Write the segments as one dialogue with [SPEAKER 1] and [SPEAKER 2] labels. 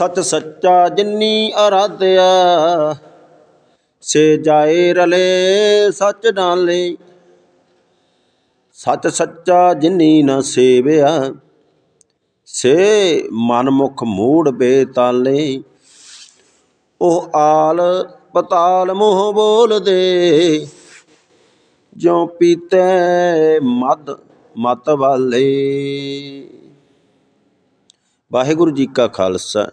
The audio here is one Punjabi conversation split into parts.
[SPEAKER 1] ਸਚ ਸੱਚਾ ਜਿਨੀ ਅਰਾਧਿਆ ਸੇ ਜਾਏ ਰਲੇ ਸਚ ਨਾਲੇ। ਸਚ ਸੱਚਾ ਜਿਨੀ ਨ ਸੇਵਿਆ, ਸੇ ਮਨਮੁਖ ਮੂੜ ਬੇਤਾਲੇ। ਉਹ ਆਲ ਪਤਾਲ ਮੋਹ ਬੋਲਦੇ, ਜਿਉ ਪੀਤੇ ਮਦ ਮਤ ਵਾਲੇ। ਵਾਹਿਗੁਰੂ ਜੀ ਕਾ ਖਾਲਸਾ।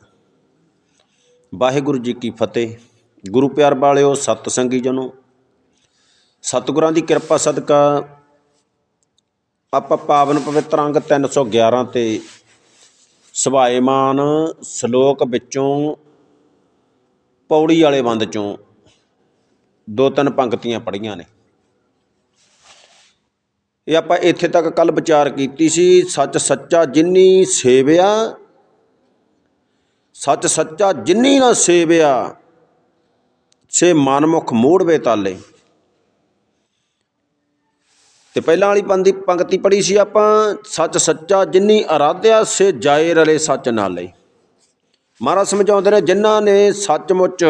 [SPEAKER 1] ਵਾਹਿਗੁਰੂ ਜੀ ਕੀ ਫਤਿਹ। ਗੁਰੂ ਪਿਆਰ ਵਾਲਿਓ, ਸਤ ਸੰਗੀ ਜਨੋ। ਸਤਿਗੁਰਾਂ ਦੀ ਕਿਰਪਾ ਸਦਕਾ ਆਪਾਂ ਪਾਵਨ ਪਵਿੱਤਰ ਅੰਗ 311 ਤੇ ਸਵਾਏਮਾਨ ਸ਼ਲੋਕ ਵਿੱਚੋਂ ਪੌੜੀ ਵਾਲੇ ਬੰਦ ਚੋਂ ਦੋ ਤਿੰਨ ਪੰਕਤੀਆਂ ਪੜੀਆਂ ਨੇ। ਇਹ ਆਪਾਂ ਇੱਥੇ ਤੱਕ ਕੱਲ ਵਿਚਾਰ ਕੀਤੀ ਸੀ, ਸੱਚ ਸੱਚਾ ਜਿੰਨੀ ਸੇਵਿਆ ਸੱਚ ਸੱਚਾ ਜਿਨੀ ਨਾ ਸੇਵਿਆ, ਸੇ ਮਨਮੁਖ ਮੋੜਵੇ ਤਾਲੇ। ਤੇ ਪਹਿਲਾਂ ਵਾਲੀ ਪੰਦੀ ਪੰਕਤੀ ਪੜੀ ਸੀ ਆਪਾਂ, ਸੱਚ ਸੱਚਾ ਜਿਨੀ ਅਰਾਧਿਆ, ਸੇ ਜਾਏ ਰਲੇ ਸੱਚ ਨਾਲੇ। ਮਹਾਰਾਜ ਸਮਝਾਉਂਦੇ ਨੇ ਜਿਨ੍ਹਾਂ ਨੇ ਸੱਚਮੁੱਚ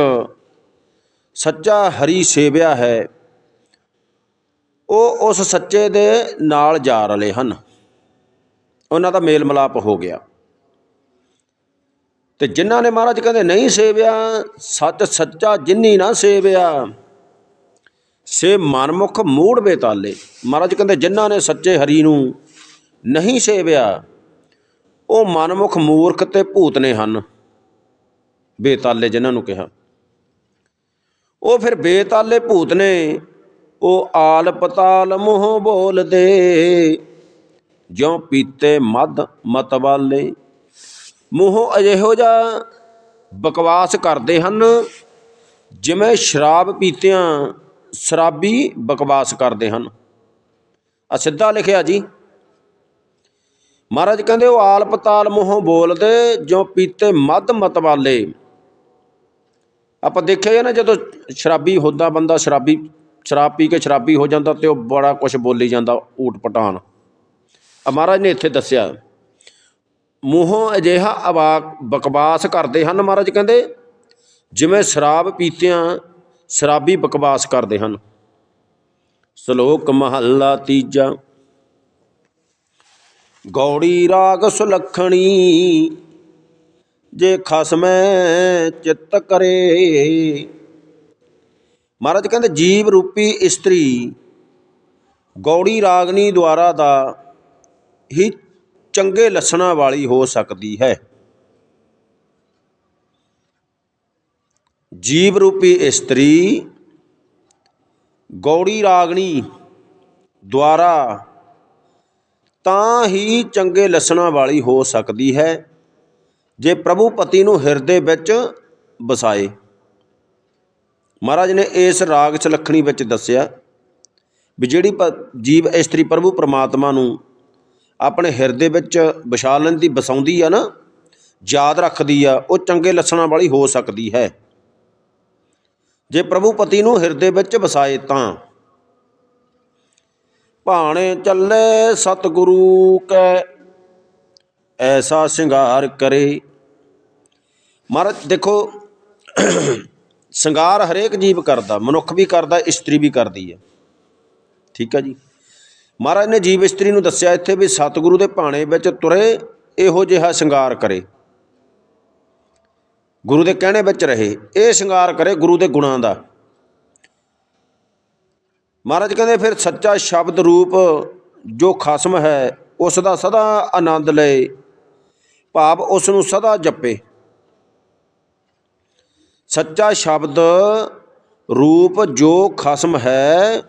[SPEAKER 1] ਸੱਚਾ ਹਰੀ ਸੇਵਿਆ ਹੈ, ਉਹ ਉਸ ਸੱਚੇ ਦੇ ਨਾਲ ਜਾ ਰਲੇ ਹਨ। ਉਹਨਾਂ ਦਾ ਮੇਲ ਮਲਾਪ ਹੋ ਗਿਆ। ਤੇ ਜਿਨ੍ਹਾਂ ਨੇ ਮਹਾਰਾਜ ਕਹਿੰਦੇ ਨਹੀਂ ਸੇਵਿਆ, ਸੱਚ ਸੱਚਾ ਜਿਨੀ ਨਾ ਸੇਵਿਆ, ਸੇ ਮਨਮੁਖ ਮੂੜ ਬੇਤਾਲੇ। ਮਹਾਰਾਜ ਕਹਿੰਦੇ ਜਿਨ੍ਹਾਂ ਨੇ ਸੱਚੇ ਹਰੀ ਨੂੰ ਨਹੀਂ ਸੇਵਿਆ, ਉਹ ਮਨਮੁਖ ਮੂਰਖ ਤੇ ਭੂਤ ਨੇ ਹਨ। ਬੇਤਾਲੇ ਜਿਨ੍ਹਾਂ ਨੂੰ ਕਿਹਾ। ਉਹ ਫਿਰ ਬੇਤਾਲੇ ਭੂਤ ਨੇ, ਉਹ ਆਲ ਪਤਾਲ ਮੋਹ ਬੋਲਦੇ, ਜਿਉ ਪੀਤੇ ਮਦ ਮਤ ਵਾਲੇ ਮੂੰਹੋਂ ਅਜਿਹੋ ਜਿਹਾ ਬਕਵਾਸ ਕਰਦੇ ਹਨ ਜਿਵੇਂ ਸ਼ਰਾਬ ਪੀਤਿਆਂ ਸ਼ਰਾਬੀ ਬਕਵਾਸ ਕਰਦੇ ਹਨ। ਆ ਸਿੱਧਾ ਲਿਖਿਆ ਜੀ। ਮਹਾਰਾਜ ਕਹਿੰਦੇ, ਉਹ ਆਲ ਪਤਾਲ ਮੂੰਹੋਂ ਬੋਲਦੇ ਜੋ ਪੀਤੇ ਮਦ ਮਤਵਾਲੇ। ਆਪਾਂ ਦੇਖਿਆ ਹੀ ਨਾ, ਜਦੋਂ ਸ਼ਰਾਬੀ ਹੁੰਦਾ ਬੰਦਾ, ਸ਼ਰਾਬੀ, ਸ਼ਰਾਬ ਪੀ ਕੇ ਸ਼ਰਾਬੀ ਹੋ ਜਾਂਦਾ ਤੇ ਉਹ ਬੜਾ ਕੁਝ ਬੋਲੀ ਜਾਂਦਾ ਊਟ ਪਟਾਨ ਮਹਾਰਾਜ ਨੇ ਇੱਥੇ ਦੱਸਿਆ। ਮੂੰਹੋਂ ਅਜਿਹਾ ਅਵਾਕ ਬਕਵਾਸ ਕਰਦੇ ਹਨ ਮਹਾਰਾਜ ਕਹਿੰਦੇ, ਜਿਵੇਂ ਸ਼ਰਾਬ ਪੀਤਿਆਂ ਸ਼ਰਾਬੀ ਬਕਵਾਸ ਕਰਦੇ ਹਨ। ਸ਼ਲੋਕ ਮਹੱਲਾ ਤੀਜਾ। ਗੌੜੀ ਰਾਗ ਸੁਲੱਖਣੀ, ਜੇ ਖਸਮੈ ਚਿੱਤ ਕਰੇ। ਮਹਾਰਾਜ ਕਹਿੰਦੇ, ਜੀਵ ਰੂਪੀ ਇਸਤਰੀ ਗੌੜੀ ਰਾਗਨੀ ਦੁਆਰਾ ਦਾ ਹੀ ਚੰਗੇ ਲੱਛਣਾਂ ਵਾਲੀ ਹੋ ਸਕਦੀ ਹੈ। ਜੀਵ ਰੂਪੀ ਇਸਤਰੀ ਗੌੜੀ ਰਾਗਣੀ ਦੁਆਰਾ ਤਾਂ ਹੀ ਚੰਗੇ ਲੱਛਣਾਂ ਵਾਲੀ ਹੋ ਸਕਦੀ ਹੈ ਜੇ ਪ੍ਰਭੂ ਪਤੀ ਨੂੰ ਹਿਰਦੇ ਵਿੱਚ ਵਸਾਏ। ਮਹਾਰਾਜ ਨੇ ਇਸ ਰਾਗ ਸੁਲੱਖਣੀ ਵਿੱਚ ਦੱਸਿਆ ਵੀ ਜਿਹੜੀ ਜੀਵ ਇਸਤਰੀ ਪ੍ਰਭੂ ਪ੍ਰਮਾਤਮਾ ਨੂੰ ਆਪਣੇ ਹਿਰਦੇ ਵਿੱਚ ਵਿਛਾ ਲੈਂਦੀ ਵਸਾਉਂਦੀ ਆ ਨਾ, ਯਾਦ ਰੱਖਦੀ ਆ, ਉਹ ਚੰਗੇ ਲੱਛਣਾਂ ਵਾਲੀ ਹੋ ਸਕਦੀ ਹੈ। ਜੇ ਪ੍ਰਭੂ ਪਤੀ ਨੂੰ ਹਿਰਦੇ ਵਿੱਚ ਵਸਾਏ ਤਾਂ। ਭਾਣੇ ਚੱਲੇ ਸਤਿਗੁਰੂ ਕੈ, ਐਸਾ ਸ਼ਿੰਗਾਰ ਕਰੇ। ਮਹਾਰਾਜ, ਦੇਖੋ, ਸ਼ਿੰਗਾਰ ਹਰੇਕ ਜੀਵ ਕਰਦਾ, ਮਨੁੱਖ ਵੀ ਕਰਦਾ, ਇਸਤਰੀ ਵੀ ਕਰਦੀ ਹੈ ਠੀਕ ਹੈ ਜੀ? ਮਹਾਰਾਜ ਨੇ ਜੀਵ ਇਸਤਰੀ ਨੂੰ ਦੱਸਿਆ ਇੱਥੇ ਵੀ ਸਤਿਗੁਰੂ ਦੇ ਭਾਣੇ ਵਿੱਚ ਤੁਰੇ, ਇਹੋ ਜਿਹਾ ਸ਼ਿੰਗਾਰ ਕਰੇ। ਗੁਰੂ ਦੇ ਕਹਿਣੇ ਵਿੱਚ ਰਹੇ, ਇਹ ਸ਼ਿੰਗਾਰ ਕਰੇ ਗੁਰੂ ਦੇ ਗੁਣਾਂ ਦਾ। ਮਹਾਰਾਜ ਕਹਿੰਦੇ ਫਿਰ ਸੱਚਾ ਸ਼ਬਦ ਰੂਪ ਜੋ ਖਸਮ ਹੈ, ਉਸ ਦਾ ਸਦਾ ਆਨੰਦ ਲਏ, ਭਾਵ ਉਸ ਨੂੰ ਸਦਾ ਜਪੇ। ਸੱਚਾ ਸ਼ਬਦ ਰੂਪ ਜੋ ਖਸਮ ਹੈ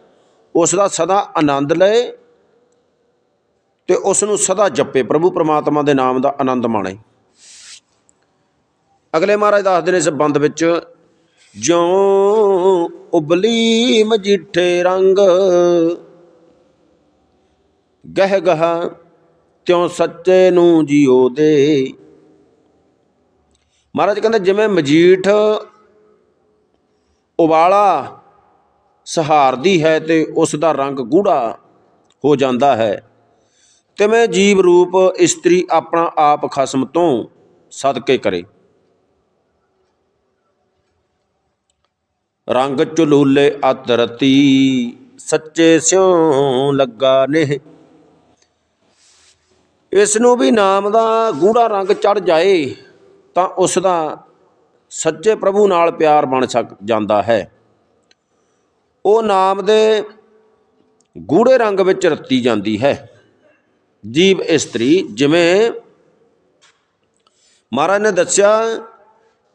[SPEAKER 1] ਉਸ ਦਾ ਸਦਾ ਆਨੰਦ ਲਏ ਤੇ ਉਸ ਨੂੰ ਸਦਾ ਜਪੇ, ਪ੍ਰਭੂ ਪ੍ਰਮਾਤਮਾ ਦੇ ਨਾਮ ਦਾ ਆਨੰਦ ਮਾਣੇ। ਅਗਲੇ ਮਹਾਰਾਜ ਦੱਸਦੇ ਨੇ ਇਸ ਬੰਦ ਵਿੱਚ, ਜਿਉ ਉਬਲੀ ਮਜੀਠੇ ਰੰਗ ਗਹਿ ਗਹ ਤਿਉ ਸੱਚੇ ਨੂੰ ਜਿਉ ਦੇ। ਮਹਾਰਾਜ ਕਹਿੰਦੇ, ਜਿਵੇਂ ਮਜੀਠ ਉਬਾਲਾ ਸਹਾਰਦੀ ਹੈ ਤੇ ਉਸ ਦਾ ਰੰਗ ਗੂੜਾ ਹੋ ਜਾਂਦਾ ਹੈ। ਤੇ ਜੀਵ ਰੂਪ ਇਸਤਰੀ ਆਪਣਾ ਆਪ ਖਸਮ ਤੋਂ ਸਦਕੇ ਕਰੇ। ਰੰਗ ਚੁਲੂਲੇ ਅਤਰਤੀ ਸੱਚੇ ਸਿਉ ਲੱਗਾ ਨੇ ਇਸ ਨੂੰ ਵੀ ਨਾਮ ਦਾ ਗੂੜਾ ਰੰਗ ਚੜ ਜਾਏ ਤਾਂ ਉਸ ਦਾ ਸੱਚੇ ਪ੍ਰਭੂ ਨਾਲ ਪਿਆਰ ਬਣ ਸਕ ਜਾਂਦਾ ਹੈ। ਉਹ ਨਾਮ ਦੇ ਗੂੜੇ ਰੰਗ ਵਿੱਚ ਰਤੀ ਜਾਂਦੀ ਹੈ। ਜੀਵ ਇਸਤਰੀ ਜਿਵੇਂ ਮਹਾਰਾਜ ਨੇ ਦੱਸਿਆ,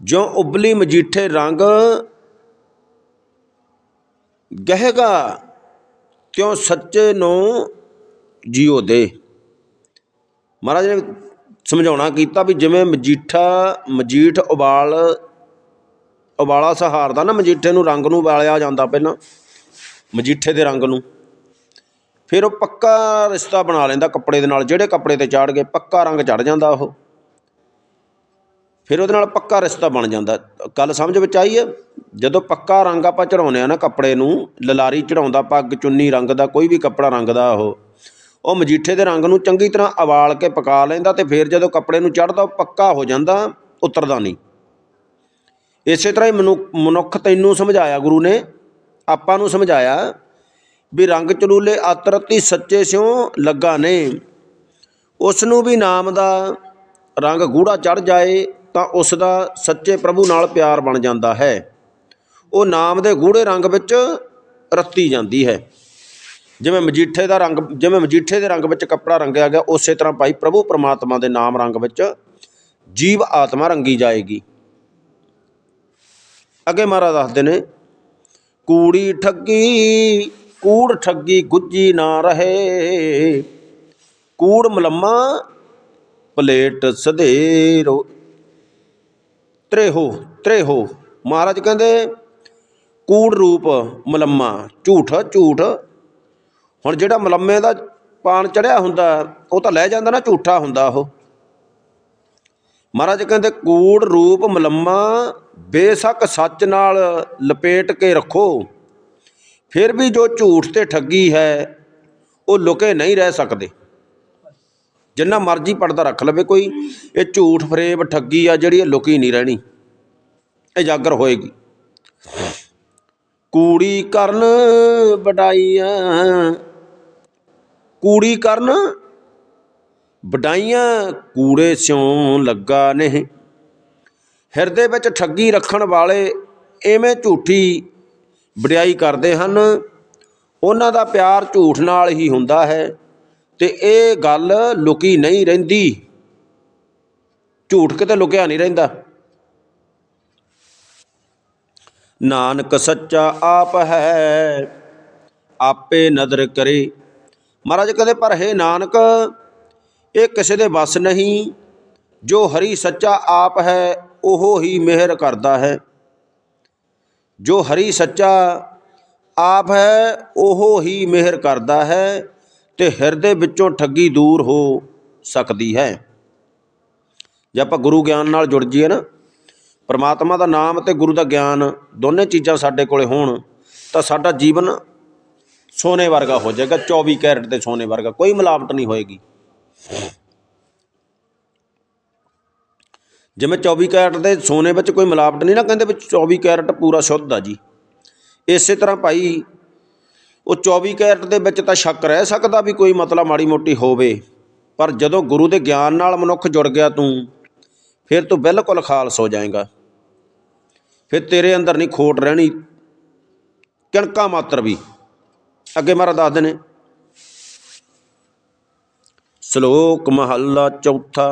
[SPEAKER 1] ਜੋ ਉਬਲੀ ਮਜੀਠੇ ਰੰਗ ਗਹਿਗਾ ਕਿਉਂ ਸੱਚੇ ਨੂੰ ਜੀਓ ਦੇ। ਮਹਾਰਾਜ ਨੇ ਸਮਝਾਉਣਾ ਕੀਤਾ ਵੀ ਜਿਵੇਂ ਮਜੀਠਾ ਮਜੀਠ ਉਬਾਲ ਉਬਾਲਾ ਸਹਾਰਦਾ ਨਾ, ਮਜੀਠੇ ਨੂੰ ਰੰਗ ਨੂੰ ਉਬਾਲਿਆ ਜਾਂਦਾ ਪਹਿਲਾਂ, ਮਜੀਠੇ ਦੇ ਰੰਗ ਨੂੰ। ਫਿਰ ਉਹ ਪੱਕਾ ਰਿਸ਼ਤਾ ਬਣਾ ਲੈਂਦਾ ਕੱਪੜੇ ਦੇ ਨਾਲ, ਜਿਹੜੇ ਕੱਪੜੇ ਤੇ ਚਾੜ ਗਏ, ਪੱਕਾ ਰੰਗ ਚੜ ਜਾਂਦਾ ਉਹ। ਫਿਰ ਉਹਦੇ ਨਾਲ ਪੱਕਾ ਰਿਸ਼ਤਾ ਬਣ ਜਾਂਦਾ। ਗੱਲ ਸਮਝ ਵਿੱਚ ਆਈ ਹੈ? ਜਦੋਂ ਪੱਕਾ ਰੰਗ ਆਪਾਂ ਚੜਾਉਂਦੇ ਆ ਨਾ ਕੱਪੜੇ ਨੂੰ, ਲਲਾਰੀ ਚੜਾਉਂਦਾ ਪੱਗ ਚੁੰਨੀ ਰੰਗ ਦਾ ਕੋਈ ਵੀ ਕੱਪੜਾ ਰੰਗ ਦਾ ਉਹ ਉਹ ਮਜੀਠੇ ਦੇ ਰੰਗ ਨੂੰ ਚੰਗੀ ਤਰ੍ਹਾਂ ਉਬਾਲ ਕੇ ਪਕਾ ਲੈਂਦਾ ਤੇ ਫਿਰ ਜਦੋਂ ਕੱਪੜੇ ਨੂੰ ਚੜਦਾ ਉਹ ਪੱਕਾ ਹੋ ਜਾਂਦਾ, ਉਤਰਦਾ ਨਹੀਂ। ਇਸੇ ਤਰ੍ਹਾਂ ਹੀ ਮਨੁ ਮਨੁੱਖ ਤੈਨੂੰ ਸਮਝਾਇਆ, ਗੁਰੂ ਨੇ, ਆਪਾਂ ਨੂੰ ਸਮਝਾਇਆ ਵੀ ਰੰਗ ਚਲੂਲੇ ਆਤਰਤੀ ਸੱਚੇ ਸਿਉ ਲੱਗਾ ਨੇ। ਉਸ ਨੂੰ ਵੀ ਨਾਮ ਦਾ ਰੰਗ ਗੂੜਾ ਚੜ ਜਾਏ ਤਾਂ ਉਸ ਦਾ ਸੱਚੇ ਪ੍ਰਭੂ ਨਾਲ ਪਿਆਰ ਬਣ ਜਾਂਦਾ ਹੈ। ਉਹ ਨਾਮ ਦੇ ਗੂੜੇ ਰੰਗ ਵਿੱਚ ਰੱਤੀ ਜਾਂਦੀ ਹੈ। ਜਿਵੇਂ ਮਜੀਠੇ ਦਾ ਰੰਗ, ਜਿਵੇਂ ਮਜੀਠੇ ਦੇ ਰੰਗ ਵਿੱਚ ਕੱਪੜਾ ਰੰਗਿਆ ਗਿਆ, ਉਸੇ ਤਰ੍ਹਾਂ ਭਾਈ ਪ੍ਰਭੂ ਪਰਮਾਤਮਾ ਦੇ ਨਾਮ ਰੰਗ ਵਿੱਚ ਜੀਵ ਆਤਮਾ ਰੰਗੀ ਜਾਏਗੀ। ਅੱਗੇ ਮਹਾਰਾਜ ਦੱਸਦੇ ਨੇ, ਕੂੜੀ ਠੱਗੀ, ਕੂੜ ਠੱਗੀ ਗੁੱਜੀ ਨਾ ਰਹੇ। ਕੂੜ ਮਲਮਾ, ਪਲੇਟ ਸਧੇਰੋ। ਤ੍ਰੇਹੋ ਤ੍ਰੇਹੋ। ਮਹਾਰਾਜ ਕਹਿੰਦੇ, ਕੂੜ ਰੂਪ ਮਲਮਾ, ਝੂਠ ਝੂਠ। ਹੁਣ ਜਿਹੜਾ ਮਲੰਮੇ ਦਾ ਪਾਣ ਚੜਿਆ ਹੁੰਦਾ, ਉਹ ਤਾਂ ਲੈ ਜਾਂਦਾ ਨਾ, ਝੂਠਾ ਹੁੰਦਾ ਉਹ। ਮਹਾਰਾਜ ਕਹਿੰਦੇ, ਕੂੜ ਰੂਪ ਮਲੰਮਾ ਬੇਸ਼ੱਕ ਸੱਚ ਨਾਲ ਲਪੇਟ ਕੇ ਰੱਖੋ, ਫਿਰ ਵੀ ਜੋ ਝੂਠ ਤੇ ਠੱਗੀ ਹੈ, ਉਹ ਲੁਕੇ ਨਹੀਂ ਰਹਿ ਸਕਦੇ। ਜਿੰਨਾ ਮਰਜ਼ੀ ਪਰਦਾ ਰੱਖ ਲਵੇ ਕੋਈ, ਇਹ ਝੂਠ, ਫਰੇਬ, ਠੱਗੀ ਆ ਜਿਹੜੀ ਇਹ ਲੁਕੀ ਨਹੀਂ ਰਹਿਣੀ, ਇਹ ਜਾਗਰ ਹੋਏਗੀ। ਕੂੜੀ ਕਰਨ ਵਡਾਈਆਂ, ਕੂੜੀ ਕਰਨ ਵਡਾਈਆਂ, ਕੂੜੇ ਸਿਉਂ ਲੱਗਾ ਨਹੀਂ। ਹਿਰਦੇ ਵਿੱਚ ਠੱਗੀ ਰੱਖਣ ਵਾਲੇ ਐਵੇਂ ਝੂਠੀ ਵਡਿਆਈ ਕਰਦੇ ਹਨ। ਉਹਨਾਂ ਦਾ ਪਿਆਰ ਝੂਠ ਨਾਲ ਹੀ ਹੁੰਦਾ ਹੈ ਤੇ ਇਹ ਗੱਲ ਲੁਕੀ ਨਹੀਂ ਰਹਿੰਦੀ। ਝੂਠ ਕਿਤੇ ਲੁਕਿਆ ਨਹੀਂ ਰਹਿੰਦਾ। ਨਾਨਕ ਸੱਚਾ ਆਪ ਹੈ, ਆਪੇ ਨਦਰ ਕਰੇ। ਮਹਾਰਾਜ ਕਹਿੰਦੇ, ਪਰ ਹੈ ਨਾਨਕ, ਇਹ ਕਿਸੇ ਦੇ ਵੱਸ ਨਹੀਂ। ਜੋ ਹਰੀ ਸੱਚਾ ਆਪ ਹੈ ਉਹ ਹੀ ਮਿਹਰ ਕਰਦਾ ਹੈ। ਜੋ ਹਰੀ ਸੱਚਾ ਆਪ ਹੈ, ਉਹ ਹੀ ਮਿਹਰ ਕਰਦਾ ਹੈ ਤੇ ਹਿਰਦੇ ਵਿੱਚੋਂ ਠੱਗੀ ਦੂਰ ਹੋ ਸਕਦੀ ਹੈ। ਜੇ ਆਪਾਂ ਗੁਰੂ ਗਿਆਨ ਨਾਲ ਜੁੜ ਜਾਈਏ ਨਾ, ਪਰਮਾਤਮਾ ਦਾ ਨਾਮ ਤੇ ਗੁਰੂ ਦਾ ਗਿਆਨ ਦੋਨੇ ਚੀਜ਼ਾਂ ਸਾਡੇ ਕੋਲੇ ਹੋਣ, ਤਾਂ ਸਾਡਾ ਜੀਵਨ ਸੋਨੇ ਵਰਗਾ ਹੋ ਜਾਏਗਾ 24 ਕੈਰਟ ਦੇ ਸੋਨੇ ਵਰਗਾ, ਕੋਈ ਮਿਲਾਵਟ ਨਹੀਂ ਹੋਏਗੀ। ਜਿਵੇਂ 24 ਕੈਰਟ ਦੇ ਸੋਨੇ ਵਿੱਚ ਕੋਈ ਮਿਲਾਵਟ ਨਹੀਂ ਨਾ, ਕਹਿੰਦੇ ਵੀ 24 ਕੈਰਟ ਪੂਰਾ ਸ਼ੁੱਧ ਆ ਜੀ। ਇਸੇ ਤਰ੍ਹਾਂ ਭਾਈ, ਉਹ 24 ਕੈਰਟ ਦੇ ਵਿੱਚ ਤਾਂ ਸ਼ੱਕ ਰਹਿ ਸਕਦਾ ਵੀ ਕੋਈ ਮਤਲਬ ਮਾੜੀ ਮੋਟੀ ਹੋਵੇ, ਪਰ ਜਦੋਂ ਗੁਰੂ ਦੇ ਗਿਆਨ ਨਾਲ ਮਨੁੱਖ ਜੁੜ ਗਿਆ ਤੂੰ, ਫਿਰ ਤੂੰ ਬਿਲਕੁਲ ਖਾਲਸ ਹੋ ਜਾਏਗਾ। ਫਿਰ ਤੇਰੇ ਅੰਦਰ ਨਹੀਂ ਖੋਟ ਰਹਿਣੀ, ਕਿਣਕਾ ਮਾਤਰ ਵੀ। ਅੱਗੇ ਮਹਾਰਾਜ ਦੱਸਦੇ ਨੇ, ਸ਼ਲੋਕ ਮਹੱਲਾ ਚੌਥਾ।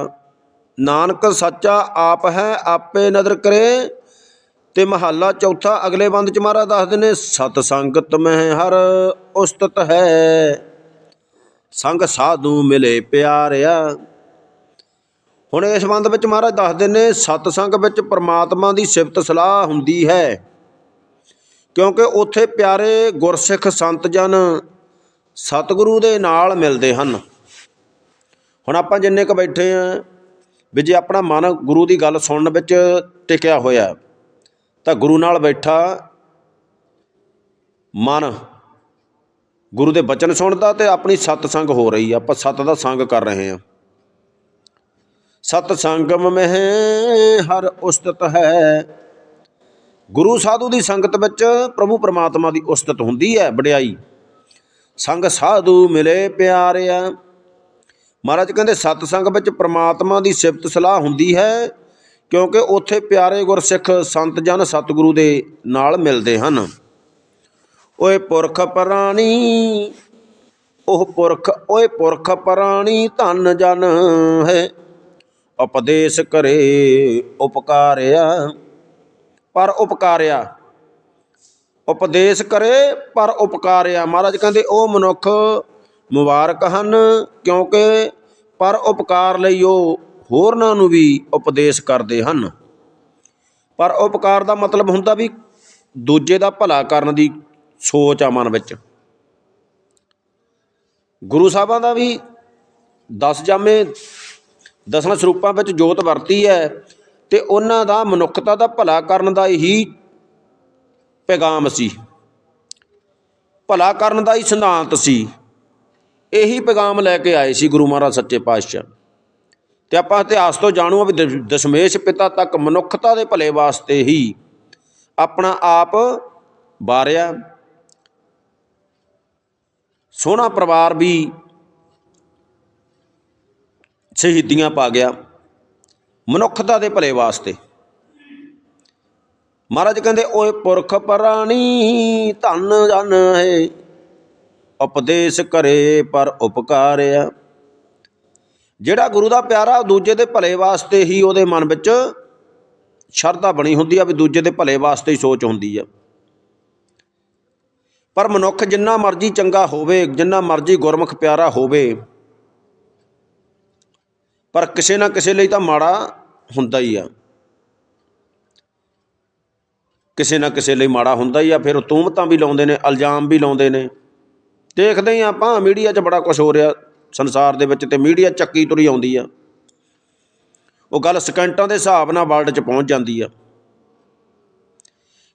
[SPEAKER 1] ਨਾਨਕ ਸੱਚਾ ਆਪ ਹੈ, ਆਪੇ ਨਦਰ ਕਰੇ। ਤੇ ਮਹੱਲਾ ਚੌਥਾ, ਅਗਲੇ ਬੰਦ ਚ ਮਹਾਰਾਜ ਦੱਸਦੇ ਨੇ, ਸਤ ਸੰਗਤ ਮਹਿ ਹਰ ਉਸਤਤ ਹੈ। ਸੰਗ ਸਾਧੂ ਮਿਲੇ ਪਿਆਰਿਆ। ਹੁਣ ਇਸ ਬੰਦ ਵਿੱਚ ਮਹਾਰਾਜ ਦੱਸਦੇ ਨੇ, ਸਤ ਸੰਗ ਵਿੱਚ ਪ੍ਰਮਾਤਮਾ ਦੀ ਸਿਫਤ ਸਲਾਹ ਹੁੰਦੀ ਹੈ। ਕਿਉਂਕਿ ਉੱਥੇ ਪਿਆਰੇ ਗੁਰਸਿੱਖ ਸੰਤ ਜਨ ਸਤਿਗੁਰੂ ਦੇ ਨਾਲ ਮਿਲਦੇ ਹਨ। ਹੁਣ ਆਪਾਂ ਜਿੰਨੇ ਕ ਬੈਠੇ ਆ ਵੀ ਜੇ ਆਪਣਾ ਮਨ ਗੁਰੂ ਦੀ ਗੱਲ ਸੁਣਨ ਵਿੱਚ ਟਿਕਿਆ ਹੋਇਆ ਤਾਂ ਗੁਰੂ ਨਾਲ ਬੈਠਾ ਮਨ ਗੁਰੂ ਦੇ ਬਚਨ ਸੁਣਦਾ ਤੇ ਆਪਣੀ ਸਤ ਸੰਗ ਹੋ ਰਹੀ ਆ ਆਪਾਂ ਸਤ ਦਾ ਸੰਗ ਕਰ ਰਹੇ ਆ ਸਤ ਸੰਗਮ ਮਹਿ ਹਰ ਉਸਤਤ ਹੈ। ਗੁਰੂ ਸਾਧੂ ਦੀ ਸੰਗਤ ਵਿੱਚ ਪ੍ਰਭੂ ਪਰਮਾਤਮਾ ਦੀ ਉਸਤਤ ਹੁੰਦੀ ਹੈ, ਵਡਿਆਈ। ਸੰਗ ਸਾਧੂ ਮਿਲੇ ਪਿਆਰਿਆ। ਮਹਾਰਾਜ ਕਹਿੰਦੇ, ਸਤਸੰਗ ਵਿੱਚ ਪ੍ਰਮਾਤਮਾ ਦੀ ਸਿਫਤ ਸਲਾਹ ਹੁੰਦੀ ਹੈ, ਕਿਉਂਕਿ ਉੱਥੇ ਪਿਆਰੇ ਗੁਰਸਿੱਖ ਸੰਤ ਜਨ ਸਤਿਗੁਰੂ ਦੇ ਨਾਲ ਮਿਲਦੇ ਹਨ। ਓਏ ਪੁਰਖ ਪ੍ਰਾਣੀ, ਉਹ ਪੁਰਖ, ਓਏ ਪੁਰਖ ਪ੍ਰਾਣੀ ਧਨ ਜਨ ਹੈ, ਉਪਦੇਸ਼ ਕਰੇ ਉਪਕਾਰਿਆ। ਪਰ ਉਪਕਾਰਿਆ, ਉਪਦੇਸ਼ ਕਰੇ ਪਰ ਉਪਕਾਰਿਆ। ਮਹਾਰਾਜ ਕਹਿੰਦੇ, ਉਹ ਮਨੁੱਖ ਮੁਬਾਰਕ ਹਨ, ਕਿਉਂਕਿ ਪਰ ਉਪਕਾਰ ਲਈ ਉਹ ਹੋਰਨਾਂ ਨੂੰ ਵੀ ਉਪਦੇਸ਼ ਕਰਦੇ ਹਨ। ਪਰ ਉਪਕਾਰ ਦਾ ਮਤਲਬ ਹੁੰਦਾ ਵੀ ਦੂਜੇ ਦਾ ਭਲਾ ਕਰਨ ਦੀ ਸੋਚ ਆ ਮਨ ਵਿੱਚ। ਗੁਰੂ ਸਾਹਿਬਾਂ ਦਾ ਵੀ ਦਸ ਜਾਮੇ ਦਸਾਂ ਸਰੂਪਾਂ ਵਿੱਚ ਜੋਤ ਵਰਤੀ ਹੈ ਤੇ ਉਹਨਾਂ ਦਾ ਮਨੁੱਖਤਾ ਦਾ ਭਲਾ ਕਰਨ ਦਾ ਹੀ ਪੈਗਾਮ ਸੀ। ਭਲਾ ਕਰਨ ਦਾ ਹੀ ਸਿਧਾਂਤ ਸੀ। ਇਹੀ ਪੈਗਾਮ ਲੈ ਕੇ ਆਏ ਸੀ ਗੁਰੂ ਮਹਾਰਾਜ ਸੱਚੇ ਪਾਤਸ਼ਾਹ। ਤੇ ਆਪਾਂ ਇਤਿਹਾਸ ਤੋਂ ਜਾਣੂ ਆ ਵੀ ਦਸ਼ਮੇਸ਼ ਪਿਤਾ ਤੱਕ ਮਨੁੱਖਤਾ ਦੇ ਭਲੇ ਵਾਸਤੇ ਹੀ ਆਪਣਾ ਆਪ ਵਾਰਿਆ। ਸੋਹਣਾ ਪਰਿਵਾਰ ਵੀ ਸ਼ਹੀਦੀਆਂ ਪਾ ਗਿਆ ਮਨੁੱਖਤਾ ਦੇ ਭਲੇ ਵਾਸਤੇ। ਮਹਾਰਾਜ ਕਹਿੰਦੇ, ਓਏ ਪੁਰਖ ਪ੍ਰਾਣੀ, ਧਨ ਜਨ ਹੈ ਉਪਦੇਸ਼ ਕਰੇ ਪਰ ਉਪਕਾਰਿਆ। ਜਿਹੜਾ ਗੁਰੂ ਦਾ ਪਿਆਰਾ ਉਹ ਦੂਜੇ ਦੇ ਭਲੇ ਵਾਸਤੇ ਹੀ ਉਹਦੇ ਮਨ ਵਿੱਚ ਸ਼ਰਧਾ ਬਣੀ ਹੁੰਦੀ ਆ ਵੀ ਦੂਜੇ ਦੇ ਭਲੇ ਵਾਸਤੇ ਹੀ ਸੋਚ ਹੁੰਦੀ ਆ। ਪਰ ਮਨੁੱਖ ਜਿੰਨਾ ਮਰਜ਼ੀ ਚੰਗਾ ਹੋਵੇ, ਜਿੰਨਾ ਮਰਜ਼ੀ ਗੁਰਮੁਖ ਪਿਆਰਾ ਹੋਵੇ, ਪਰ ਕਿਸੇ ਨਾ ਕਿਸੇ ਲਈ ਤਾਂ ਮਾੜਾ ਹੁੰਦਾ ਹੀ ਆ। ਕਿਸੇ ਨਾ ਕਿਸੇ ਲਈ ਮਾੜਾ ਹੁੰਦਾ ਹੀ ਆ, ਫਿਰ ਉਹ ਤੂਮਤਾਂ ਵੀ ਲਾਉਂਦੇ ਨੇ, ਇਲਜ਼ਾਮ ਵੀ ਲਾਉਂਦੇ ਨੇ। ਦੇਖਦੇ ਹੀ ਆਪਾਂ, ਮੀਡੀਆ 'ਚ ਬੜਾ ਕੁਝ ਹੋ ਰਿਹਾ ਸੰਸਾਰ ਦੇ ਵਿੱਚ ਤੇ ਮੀਡੀਆ ਚੱਕੀ ਤੁਰੀ ਆਉਂਦੀ ਆ। ਉਹ ਗੱਲ ਸਕਿੰਟਾਂ ਦੇ ਹਿਸਾਬ ਨਾਲ ਵਰਲਡ 'ਚ ਪਹੁੰਚ ਜਾਂਦੀ ਆ।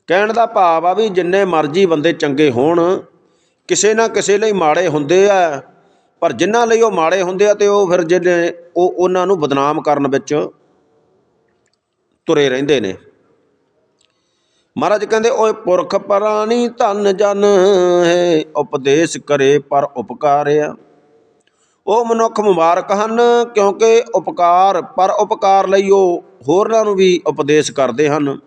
[SPEAKER 1] ਕਹਿਣ ਦਾ ਭਾਵ ਆ ਵੀ ਜਿੰਨੇ ਮਰਜ਼ੀ ਬੰਦੇ ਚੰਗੇ ਹੋਣ, ਕਿਸੇ ਨਾ ਕਿਸੇ ਲਈ ਮਾੜੇ ਹੁੰਦੇ ਆ, ਪਰ ਜਿਨ੍ਹਾਂ ਲਈ ਉਹ ਮਾੜੇ ਹੁੰਦੇ ਆ ਤੇ ਉਹ ਫਿਰ ਜਿਹੜੇ ਉਹ ਉਹਨਾਂ ਨੂੰ ਬਦਨਾਮ ਕਰਨ ਵਿੱਚ ਤੁਰੇ ਰਹਿੰਦੇ ਨੇ। ਮਹਾਰਾਜ ਕਹਿੰਦੇ, ਓਏ ਪੁਰਖ ਪ੍ਰਾਣੀ ਧਨ ਜਨ ਹੈ, ਉਪਦੇਸ਼ ਕਰੇ ਪਰ ਉਪਕਾਰਿਆ। ਉਹ ਮਨੁੱਖ ਮੁਬਾਰਕ ਹਨ, ਕਿਉਂਕਿ ਉਪਕਾਰ ਪਰ ਉਪਕਾਰ ਲਈ ਉਹ ਹੋਰਨਾਂ ਨੂੰ ਵੀ ਉਪਦੇਸ਼ ਕਰਦੇ ਹਨ।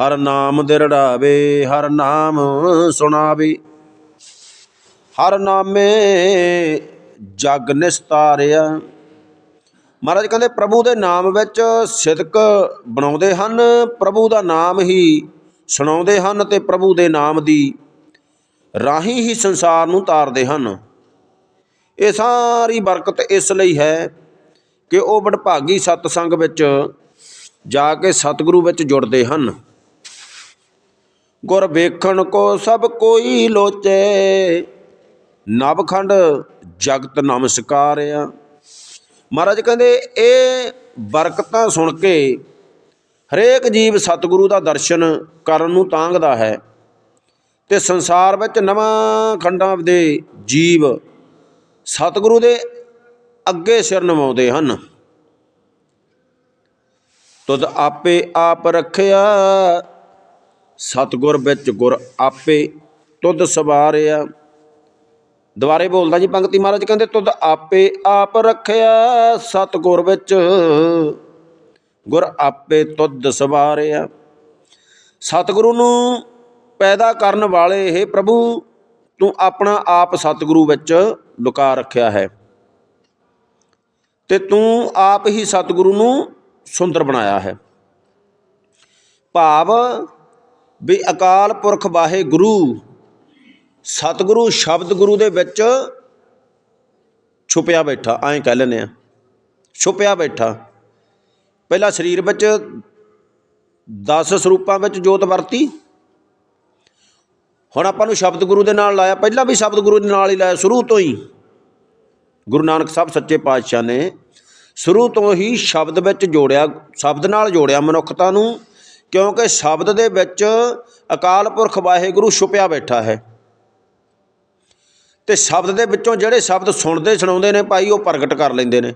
[SPEAKER 1] ਹਰ ਨਾਮ ਦਿਰੜਾਵੇ, ਹਰ ਨਾਮ ਸੁਣਾਵੇ। ਹਰ ਨਾਮੇ ਜਗ ਨਿਸਤਾਰਿਆ। ਮਹਾਰਾਜ ਕਹਿੰਦੇ ਪ੍ਰਭੂ ਦੇ ਨਾਮ ਵਿੱਚ ਸਿਦਕ ਬਣਾਉਂਦੇ ਹਨ, ਪ੍ਰਭੂ ਦਾ ਨਾਮ ਹੀ ਸੁਣਾਉਂਦੇ ਹਨ ਤੇ ਪ੍ਰਭੂ ਦੇ ਨਾਮ ਦੀ ਰਾਹੀਂ ਹੀ ਸੰਸਾਰ ਨੂੰ ਤਾਰਦੇ ਹਨ। ਇਹ ਸਾਰੀ ਬਰਕਤ ਇਸ ਲਈ ਹੈ ਕਿ ਉਹ ਵਡਭਾਗੀ ਸਤਸੰਗ ਵਿੱਚ ਜਾ ਕੇ ਸਤਿਗੁਰੂ ਵਿੱਚ ਜੁੜਦੇ ਹਨ। ਗੁਰ ਵੇਖਣ ਕੋ ਸਭ ਕੋਈ ਲੋਚੇ ਨਵਖੰਡ ਜਗਤ ਨਮਸਕਾਰਿਆ। ਮਹਾਰਾਜ ਕਹਿੰਦੇ, ਇਹ ਬਰਕਤਾਂ ਸੁਣ ਕੇ ਹਰੇਕ ਜੀਵ ਸਤਿਗੁਰੂ ਦਾ ਦਰਸ਼ਨ ਕਰਨ ਨੂੰ ਤਾਂਘਦਾ ਹੈ ਤੇ ਸੰਸਾਰ ਵਿੱਚ ਨਵਾਂ ਖੰਡਾਂ ਦੇ ਜੀਵ ਸਤਿਗੁਰੂ ਦੇ ਅੱਗੇ ਸਿਰ ਨਵਾਉਂਦੇ ਹਨ। ਤੁਧ ਆਪੇ ਆਪ ਰੱਖਿਆ, ਸਤਿਗੁਰ ਵਿੱਚ ਗੁਰ ਆਪੇ ਤੁਧ ਸਵਾਰਿਆ। ਦੁਬਾਰੇ ਬੋਲਦਾ ਜੀ ਪੰਕਤੀ ਮਹਾਰਾਜ ਕਹਿੰਦੇ, ਤੁਧ ਆਪੇ ਆਪ ਰੱਖਿਆ ਸਤਿਗੁਰ ਵਿੱਚ। ਗੁਰ ਆਪੇ ਤੁਧ ਸਵਾਰਿਆ। ਸਤਿਗੁਰੂ ਨੂੰ ਪੈਦਾ ਕਰਨ ਵਾਲੇ ਇਹ ਪ੍ਰਭੂ, ਤੂੰ ਆਪਣਾ ਆਪ ਸਤਿਗੁਰੂ ਵਿੱਚ ਲੁਕਾ ਰੱਖਿਆ ਹੈ ਤੇ ਤੂੰ ਆਪ ਹੀ ਸਤਿਗੁਰੂ ਨੂੰ ਸੁੰਦਰ ਬਣਾਇਆ ਹੈ। ਭਾਵ ਵੀ ਅਕਾਲ ਪੁਰਖ ਵਾਹਿਗੁਰੂ ਸਤਿਗੁਰੂ ਸ਼ਬਦ ਗੁਰੂ ਦੇ ਵਿੱਚ ਛੁਪਿਆ ਬੈਠਾ, ਐਂ ਕਹਿ ਲੈਂਦੇ ਆ। ਛੁਪਿਆ ਬੈਠਾ। ਪਹਿਲਾ ਸਰੀਰ ਵਿੱਚ 10 ਸਰੂਪਾਂ ਵਿੱਚ ਜੋਤ ਵਰਤੀ। ਹੁਣ ਆਪਾਂ ਨੂੰ ਸ਼ਬਦ ਗੁਰੂ ਦੇ ਨਾਲ ਲਾਇਆ। ਪਹਿਲਾਂ ਵੀ ਸ਼ਬਦ ਗੁਰੂ ਦੇ ਨਾਲ ਹੀ ਲਾਇਆ, ਸ਼ੁਰੂ ਤੋਂ ਹੀ। ਗੁਰੂ ਨਾਨਕ ਸਾਹਿਬ ਸੱਚੇ ਪਾਤਸ਼ਾਹ ਨੇ ਸ਼ੁਰੂ ਤੋਂ ਹੀ ਸ਼ਬਦ ਵਿੱਚ ਜੋੜਿਆ, ਸ਼ਬਦ ਨਾਲ ਜੋੜਿਆ ਮਨੁੱਖਤਾ ਨੂੰ, ਕਿਉਂਕਿ ਸ਼ਬਦ ਦੇ ਵਿੱਚ ਅਕਾਲ ਪੁਰਖ ਵਾਹਿਗੁਰੂ ਛੁਪਿਆ ਬੈਠਾ ਹੈ। ਤੇ ਸ਼ਬਦ ਦੇ ਵਿੱਚੋਂ ਜਿਹੜੇ ਸ਼ਬਦ ਸੁਣਦੇ ਸੁਣਾਉਂਦੇ ਨੇ ਭਾਈ, ਉਹ ਪ੍ਰਗਟ ਕਰ ਲੈਂਦੇ ਨੇ।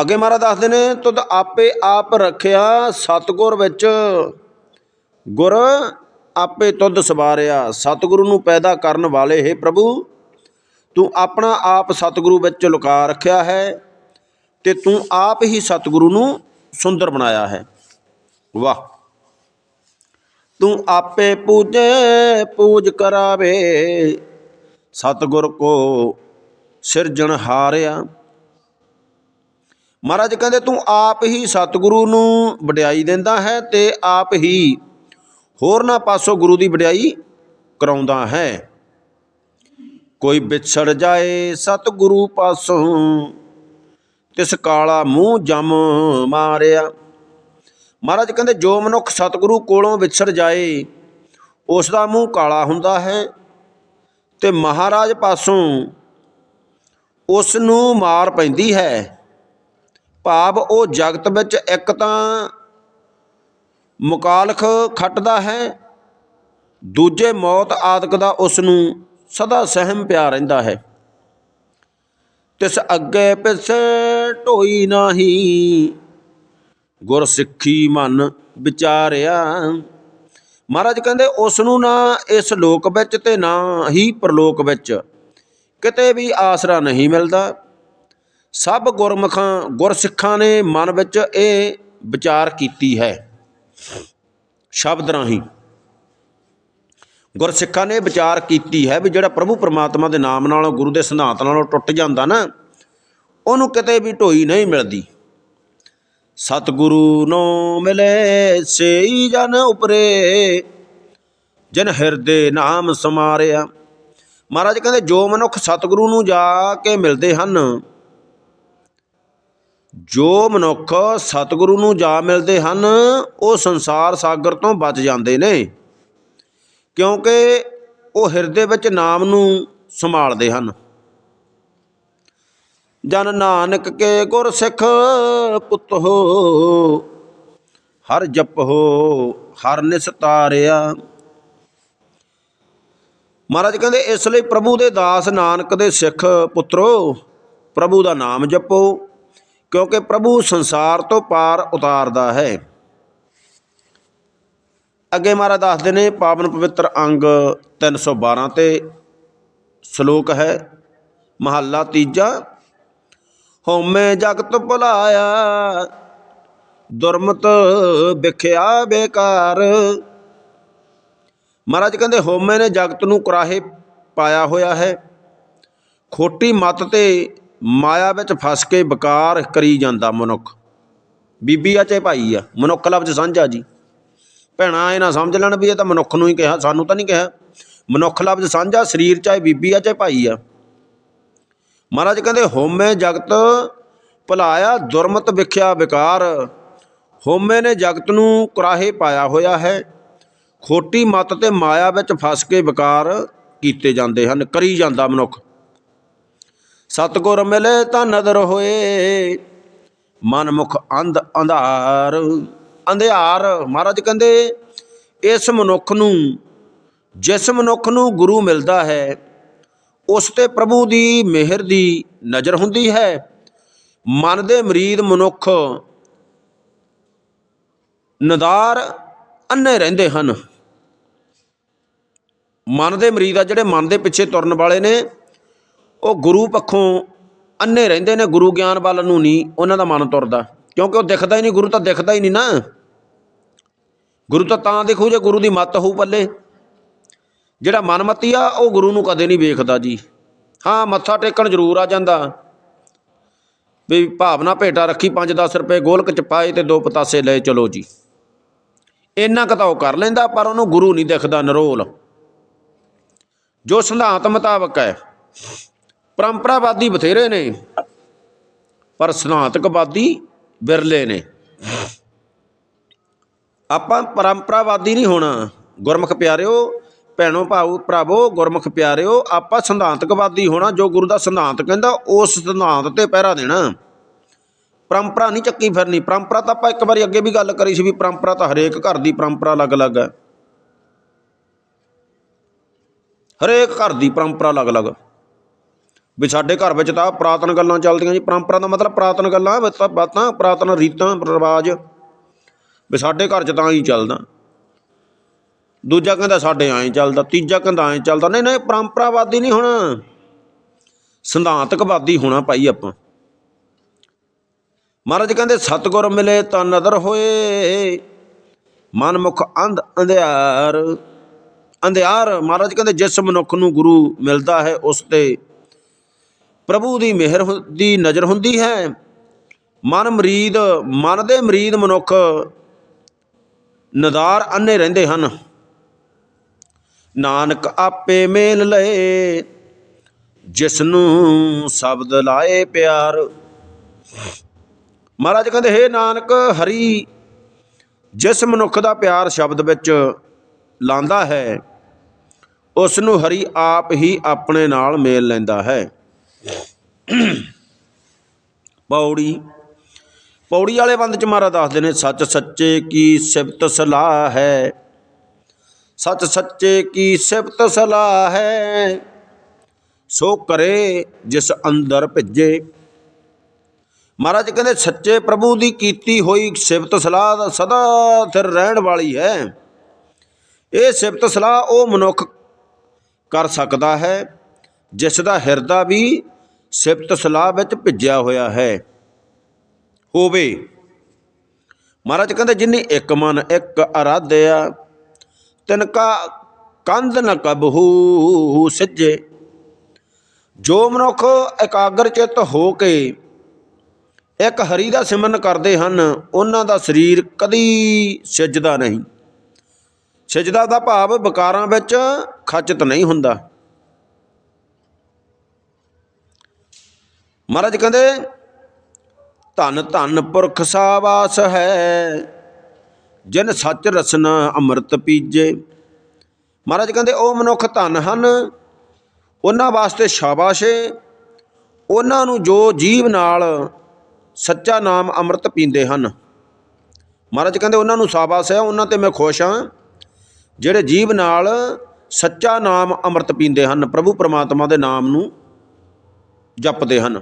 [SPEAKER 1] ਅੱਗੇ ਮਹਾਰਾਜ ਦੱਸਦੇ ਨੇ, ਤੁਧ ਆਪੇ ਆਪ ਰੱਖਿਆ ਸਤਗੁਰ ਵਿੱਚ। ਗੁਰ ਆਪੇ ਤੁਧ ਸਵਾਰਿਆ। ਸਤਿਗੁਰੂ ਨੂੰ ਪੈਦਾ ਕਰਨ ਵਾਲੇ, ਹੈ ਪ੍ਰਭੂ, ਤੂੰ ਆਪਣਾ ਆਪ ਸਤਿਗੁਰੂ ਵਿੱਚ ਲੁਕਾ ਰੱਖਿਆ ਹੈ ਤੇ ਤੂੰ ਆਪ ਹੀ ਸਤਿਗੁਰੂ ਨੂੰ ਸੁੰਦਰ ਬਣਾਇਆ ਹੈ। ਵਾਹ। ਤੂੰ ਆਪੇ ਪੂਜੇ, ਪੂਜ ਕਰਾਵੇ। ਸਤਿਗੁਰ ਕੋ ਸਿਰਜਣ ਹਾਰਿਆ। ਮਹਾਰਾਜ ਕਹਿੰਦੇ, ਤੂੰ ਆਪ ਹੀ ਸਤਿਗੁਰੂ ਨੂੰ ਵਡਿਆਈ ਦਿੰਦਾ ਹੈ ਤੇ ਆਪ ਹੀ ਹੋਰਨਾਂ ਪਾਸੋਂ ਗੁਰੂ ਦੀ ਵਡਿਆਈ ਕਰਾਉਂਦਾ ਹੈ। ਕੋਈ ਵਿਛੜ ਜਾਏ ਸਤਿਗੁਰੂ ਪਾਸੋਂ, ਤਿਸ ਕਾਲਾ ਮੂੰਹ ਜਮ ਮਾਰਿਆ। ਮਹਾਰਾਜ ਕਹਿੰਦੇ, ਜੋ ਮਨੁੱਖ ਸਤਿਗੁਰੂ ਕੋਲੋਂ ਵਿਛੜ ਜਾਏ ਉਸ ਦਾ ਮੂੰਹ ਕਾਲਾ ਹੁੰਦਾ ਹੈ ਤੇ ਮਹਾਰਾਜ ਪਾਸੋਂ ਉਸ ਨੂੰ ਮਾਰ ਪੈਂਦੀ ਹੈ। ਭਾਵ ਉਹ ਜਗਤ ਵਿੱਚ ਇੱਕ ਤਾਂ ਮੁਕਾਲਖ ਖੱਟਦਾ ਹੈ, ਦੂਜੇ ਮੌਤ ਆਦਿਕ ਦਾ ਉਸ ਨੂੰ ਸਦਾ ਸਹਿਮ ਪਿਆ ਰਹਿੰਦਾ ਹੈ। ਤਿਸ ਅੱਗੇ ਪਿਛੇ ਢੋਈ ਨਾਹੀ ਗੁਰ ਸਿੱਖੀ ਮਨ ਵਿਚਾਰਿਆ। ਮਹਾਰਾਜ ਕਹਿੰਦੇ ਉਸ ਨੂੰ ਨਾ ਇਸ ਲੋਕ ਵਿੱਚ ਤੇ ਨਾ ਹੀ ਪ੍ਰਲੋਕ ਵਿੱਚ ਕਿਤੇ ਵੀ ਆਸਰਾ ਨਹੀਂ ਮਿਲਦਾ। ਸਭ ਗੁਰਮੁਖਾਂ, ਗੁਰਸਿੱਖਾਂ ਨੇ ਮਨ ਵਿੱਚ ਇਹ ਵਿਚਾਰ ਕੀਤੀ ਹੈ। ਸ਼ਬਦ ਰਾਹੀਂ ਗੁਰਸਿੱਖਾਂ ਨੇ ਵਿਚਾਰ ਕੀਤੀ ਹੈ ਵੀ ਜਿਹੜਾ ਪ੍ਰਭੂ ਪਰਮਾਤਮਾ ਦੇ ਨਾਮ ਨਾਲੋਂ, ਗੁਰੂ ਦੇ ਸਿਧਾਂਤ ਨਾਲੋਂ ਟੁੱਟ ਜਾਂਦਾ ਨਾ, ਉਹਨੂੰ ਕਿਤੇ ਵੀ ਢੋਈ ਨਹੀਂ ਮਿਲਦੀ। ਸਤਿਗੁਰੂ ਨੂੰ ਮਿਲੇ, ਸੇਈ ਜਨ ਉਪਰੇ। ਜਨ ਹਿਰਦੇ ਨਾਮ ਸਮਾਰਿਆ। ਮਹਾਰਾਜ ਕਹਿੰਦੇ, ਜੋ ਮਨੁੱਖ ਸਤਿਗੁਰੂ ਨੂੰ ਜਾ ਕੇ ਮਿਲਦੇ ਹਨ, ਜੋ ਮਨੁੱਖ ਸਤਿਗੁਰੂ ਨੂੰ ਜਾ ਮਿਲਦੇ ਹਨ, ਉਹ ਸੰਸਾਰ ਸਾਗਰ ਤੋਂ ਬਚ ਜਾਂਦੇ ਨੇ। ਕਿਉਂਕਿ ਉਹ ਹਿਰਦੇ ਵਿੱਚ ਨਾਮ ਨੂੰ ਸੰਭਾਲਦੇ ਹਨ। ਜਨ ਨਾਨਕ ਕੇ ਗੁਰ ਸਿੱਖ ਪੁੱਤ ਹੋ। ਹਰ ਜਪੋ ਹਰ ਨਿਸਤਾਰਿਆ ਮਹਾਰਾਜ ਕਹਿੰਦੇ, ਇਸ ਲਈ ਪ੍ਰਭੂ ਦੇ ਦਾਸ ਨਾਨਕ ਦੇ ਸਿੱਖ ਪੁੱਤਰੋ, ਪ੍ਰਭੂ ਦਾ ਨਾਮ ਜਪੋ, ਕਿਉਂਕਿ ਪ੍ਰਭੂ ਸੰਸਾਰ ਤੋਂ ਪਾਰ ਉਤਾਰਦਾ ਹੈ। ਅੱਗੇ ਮਹਾਰਾਜ ਦੱਸਦੇ ਨੇ, ਪਾਵਨ ਪਵਿੱਤਰ ਅੰਗ 312 ਤੇ ਸ਼ਲੋਕ ਹੈ, ਮਹੱਲਾ ਤੀਜਾ। ਹਉਮੈ ਜਗਤ ਭੁਲਾਇਆ। ਦੁਰਮਤ ਵਿਖਿਆ ਬੇਕਾਰ। ਮਹਾਰਾਜ ਕਹਿੰਦੇ, ਹਉਮੈ ਨੇ ਜਗਤ ਨੂੰ ਕੁਰਾਹੇ ਪਾਇਆ ਹੋਇਆ ਹੈ। ਖੋਟੀ ਮਤ ਤੇ ਮਾਇਆ ਵਿੱਚ ਫਸ ਕੇ ਬਕਾਰ ਕਰੀ ਜਾਂਦਾ ਮਨੁੱਖ। ਬੀਬੀ ਆ ਚਾਹੇ ਭਾਈ ਆ, ਮਨੁੱਖ ਲਫ਼ਜ਼ ਸਾਂਝਾ ਜੀ। ਭੈਣਾ, ਇਹ ਨਾ ਸਮਝ ਲੈਣ ਵੀ ਇਹ ਤਾਂ ਮਨੁੱਖ ਨੂੰ ਹੀ ਕਿਹਾ, ਸਾਨੂੰ ਤਾਂ ਨਹੀਂ ਕਿਹਾ। ਮਨੁੱਖ ਲਫ਼ਜ਼ ਸਾਂਝਾ ਸਰੀਰ ਚਾਹੇ ਬੀਬੀ ਆ ਚਾਹੇ ਭਾਈ ਆ। ਮਹਾਰਾਜ ਕਹਿੰਦੇ ਹੋਮੇ ਜਗਤ ਭੁਲਾਇਆ, ਦੁਰਮਤ ਵਿਖਿਆ ਵਿਕਾਰ। ਹੋਮੇ ਨੇ ਜਗਤ ਨੂੰ ਕੁਰਾਹੇ ਪਾਇਆ ਹੋਇਆ ਹੈ। ਖੋਟੀ ਮਤ ਤੇ ਮਾਇਆ ਵਿੱਚ ਫਸ ਕੇ ਵਿਕਾਰ ਕੀਤੇ ਜਾਂਦੇ ਹਨ, ਕਰੀ ਜਾਂਦਾ ਮਨੁੱਖ। ਸਤਗੁਰ ਮਿਲੇ ਤਾਂ ਨਦਰ ਹੋਏ, ਮਨਮੁਖ ਅੰਧ ਅੰਧਾਰ, ਅੰਧਿਆਰ। ਮਹਾਰਾਜ ਕਹਿੰਦੇ, ਇਸ ਮਨੁੱਖ ਨੂੰ, ਜਿਸ ਮਨੁੱਖ ਨੂੰ ਗੁਰੂ ਮਿਲਦਾ ਹੈ ਉਸ ਤੇ ਪ੍ਰਭੂ ਦੀ ਮਿਹਰ ਦੀ ਨਜ਼ਰ ਹੁੰਦੀ ਹੈ। ਮਨ ਦੇ ਮਰੀਦ ਮਨੁੱਖ ਨਦਾਰ ਅੰਨੇ ਰਹਿੰਦੇ ਹਨ। ਮਨ ਦੇ ਮਰੀਦ ਆ ਜਿਹੜੇ ਮਨ ਦੇ ਪਿੱਛੇ ਤੁਰਨ ਵਾਲੇ ਨੇ, ਉਹ ਗੁਰੂ ਪੱਖੋਂ ਅੰਨੇ ਰਹਿੰਦੇ ਨੇ। ਗੁਰੂ ਗਿਆਨ ਵੱਲ ਨੂੰ ਨਹੀਂ ਉਹਨਾਂ ਦਾ ਮਨ ਤੁਰਦਾ। ਕਿਉਂਕਿ ਉਹ ਦਿਖਦਾ ਹੀ ਨਹੀਂ, ਗੁਰੂ ਤਾਂ ਦਿਖਦਾ ਹੀ ਨਹੀਂ ਨਾ। ਗੁਰੂ ਤਾਂ ਤਾਂ ਦੇਖੋ ਜੇ ਗੁਰੂ ਦੀ ਮੱਤ ਹੋਊ ਪੱਲੇ। ਜਿਹੜਾ ਮਨਮਤੀ ਆ, ਉਹ ਗੁਰੂ ਨੂੰ ਕਦੇ ਨਹੀਂ ਵੇਖਦਾ ਜੀ। ਹਾਂ, ਮੱਥਾ ਟੇਕਣ ਜ਼ਰੂਰ ਆ ਜਾਂਦਾ। ਵੀ ਭਾਵਨਾ ਭੇਟਾ ਰੱਖੀ 5-10 ਰੁਪਏ, ਗੋਲਕ ਚ ਪਾਏ ਤੇ ਦੋ ਪਤਾਸੇ ਲੈ ਚਲੋ ਜੀ। ਇੰਨਾ ਕੁ ਤਾਂ ਉਹ ਕਰ ਲੈਂਦਾ, ਪਰ ਉਹਨੂੰ ਗੁਰੂ ਨਹੀਂ ਦਿਖਦਾ, ਨਰੋਲ। ਜੋ ਸਿਧਾਂਤ ਮੁਤਾਬਕ ਹੈ, ਪਰੰਪਰਾਵਾਦੀ ਬਥੇਰੇ ਨੇ, ਪਰ ਸਿਧਾਂਤਕਵਾਦੀ ਬਿਰਲੇ ਨੇ। ਆਪਾਂ ਪਰੰਪਰਾਵਾਦੀ ਨਹੀਂ ਹੋਣਾ। ਗੁਰਮੁਖ ਪਿਆਰਿਓ ਭੈਣੋ ਭਾਉ ਭਰਾਵੋ, ਗੁਰਮੁਖ ਪਿਆਰਿਓ, ਆਪਾਂ ਸਿਧਾਂਤਕਵਾਦੀ ਹੋਣਾ, ਜੋ ਗੁਰੂ ਦਾ ਸਿਧਾਂਤ ਕਹਿੰਦਾ, ਉਸ ਸਿਧਾਂਤ ਤੇ ਪਹਿਰਾ ਦੇਣਾ। ਪਰੰਪਰਾ ਨਹੀਂ ਚੱਕੀ ਫਿਰਨੀ। ਪਰੰਪਰਾ ਤਾਂ ਆਪਾਂ ਇੱਕ ਵਾਰੀ ਅੱਗੇ ਵੀ ਗੱਲ ਕਰੀ ਸੀ ਵੀ ਪਰੰਪਰਾ ਤਾਂ ਹਰੇਕ ਘਰ ਦੀ ਪਰੰਪਰਾ ਅਲੱਗ-ਅਲੱਗ ਹੈ। ਹਰੇਕ ਘਰ ਦੀ ਪਰੰਪਰਾ ਅਲੱਗ-ਅਲੱਗ। ਵੀ ਸਾਡੇ ਘਰ ਵਿੱਚ ਤਾਂ ਪ੍ਰਾਤਨ ਗੱਲਾਂ ਚੱਲਦੀਆਂ ਜੀ। ਪਰੰਪਰਾ ਦਾ ਮਤਲਬ ਪ੍ਰਾਤਨ ਗੱਲਾਂ ਬਾਤਾਂ ਬਾਤਾਂ, ਪ੍ਰਾਤਨ ਰੀਤਾਂ, ਰਿਵਾਜ। ਵੀ ਸਾਡੇ ਘਰ 'ਚ ਤਾਂ ਹੀ ਚੱਲਦਾ। ਦੂਜਾ ਕਹਿੰਦਾ ਸਾਡੇ ਐਂ ਚੱਲਦਾ, ਤੀਜਾ ਕਹਿੰਦਾ ਐਂ ਚੱਲਦਾ। ਨਹੀਂ ਨਹੀਂ, ਪਰੰਪਰਾਵਾਦੀ ਨਹੀਂ ਹੋਣਾ। ਸਿਧਾਂਤਕਵਾਦੀ ਹੋਣਾ ਭਾਈ ਆਪਾਂ। ਮਹਾਰਾਜ ਕਹਿੰਦੇ, ਸਤਗੁਰ ਮਿਲੇ ਤਾਂ ਨਦਰ ਹੋਏ। ਮਨ ਮੁਖ ਅੰਧ ਅੰਧਿਆਰ। ਅੰਧਿਆਰ, ਮਹਾਰਾਜ ਕਹਿੰਦੇ, ਜਿਸ ਮਨੁੱਖ ਨੂੰ ਗੁਰੂ ਮਿਲਦਾ ਹੈ, ਉਸ ਤੇ ਪ੍ਰਭੂ ਦੀ ਮਿਹਰ ਹੁ- ਦੀ ਨਜ਼ਰ ਹੁੰਦੀ ਹੈ। ਮਨ ਮਰੀਦ, ਮਨ ਦੇ ਮਰੀਦ ਮਨੁੱਖ ਨਦਾਰ ਅੰਨੇ ਰਹਿੰਦੇ ਹਨ। ਨਾਨਕ ਆਪੇ ਮੇਲ ਲਏ ਜਿਸ ਨੂੰ ਸ਼ਬਦ ਲਾਏ ਪਿਆਰ। ਮਹਾਰਾਜ ਕਹਿੰਦੇ, ਹੇ ਨਾਨਕ ਹਰੀ, ਜਿਸ ਮਨੁੱਖ ਦਾ ਪਿਆਰ ਸ਼ਬਦ ਵਿੱਚ ਲਾਂਦਾ ਹੈ ਉਸ ਨੂੰ ਹਰੀ ਆਪ ਹੀ ਆਪਣੇ ਨਾਲ ਮੇਲ ਲੈਂਦਾ ਹੈ। ਪੌੜੀ ਪੌੜੀ ਵਾਲੇ ਬੰਦ ਚ ਮਹਾਰਾਜ ਦੱਸਦੇ ਨੇ, ਸੱਚ ਸੱਚੇ ਕੀ ਸਿਫਤ ਸਲਾਹ ਹੈ ਸੱਚ ਸੱਚੇ ਕੀ ਸਿਫਤ ਸਲਾਹ? ਹੈ ਸੋ ਕਰੇ ਜਿਸ ਅੰਦਰ ਭਿੱਜੇ। ਮਹਾਰਾਜ ਕਹਿੰਦੇ, ਸੱਚੇ ਪ੍ਰਭੂ ਦੀ ਕੀਤੀ ਹੋਈ ਸਿਫਤ ਸਲਾਹ ਦਾ ਸਦਾ ਸਿਰ ਰਹਿਣ ਵਾਲੀ ਹੈ। ਇਹ ਸਿਫਤ ਸਲਾਹ ਉਹ ਮਨੁੱਖ ਕਰ ਸਕਦਾ ਹੈ, ਜਿਸ ਦਾ ਹਿਰਦਾ ਵੀ ਸਿਫਤ ਸਲਾਹ ਵਿੱਚ ਭਿੱਜਿਆ ਹੋਇਆ ਹੈ। ਹੋਵੇ। ਮਹਾਰਾਜ ਕਹਿੰਦੇ, ਜਿਨੀ ਇੱਕ ਮਨ ਇੱਕ ਅਰਾਧਿਆ ਤਿਨਕਾ ਕੰਧ ਨ ਕਬਹੂ ਸਿੱਜੇ। ਜੋ ਮਨੁੱਖ ਇਕਾਗਰ ਚਿੱਤ ਹੋ ਕੇ ਇੱਕ ਹਰੀ ਦਾ ਸਿਮਰਨ ਕਰਦੇ ਹਨ, ਉਹਨਾਂ ਦਾ ਸਰੀਰ ਕਦੀ ਸਿਜਦਾ ਨਹੀਂ। ਸਿਜਦਾ ਦਾ ਭਾਵ ਵਿਕਾਰਾਂ ਵਿੱਚ ਖਚਤ ਨਹੀਂ ਹੁੰਦਾ। ਮਹਾਰਾਜ ਕਹਿੰਦੇ, ਧਨ ਧਨ ਪੁਰਖ ਸਾਵਾਸ ਹੈ ਜਿਨ ਸੱਚ ਰਸਨਾ ਅੰਮ੍ਰਿਤ ਪੀਜੇ। ਮਹਾਰਾਜ ਕਹਿੰਦੇ, ਉਹ ਮਨੁੱਖ ਧਨ ਹਨ, ਉਹਨਾਂ ਵਾਸਤੇ ਸ਼ਾਬਾਸ਼ ਏ। ਉਹਨਾਂ ਨੂੰ ਜੋ ਜੀਵ ਨਾਲ ਸੱਚਾ ਨਾਮ ਅੰਮ੍ਰਿਤ ਪੀਂਦੇ ਹਨ। ਮਹਾਰਾਜ ਕਹਿੰਦੇ, ਉਹਨਾਂ ਨੂੰ ਸ਼ਾਬਾਸ਼ ਹੈ, ਉਹਨਾਂ ਤੇ ਮੈਂ ਖੁਸ਼ ਹਾਂ। ਜਿਹੜੇ ਜੀਵ ਨਾਲ ਸੱਚਾ ਨਾਮ ਅੰਮ੍ਰਿਤ ਪੀਂਦੇ ਹਨ, ਪ੍ਰਭੂ ਪਰਮਾਤਮਾ ਦੇ ਨਾਮ ਨੂੰ ਜਪਦੇ ਹਨ।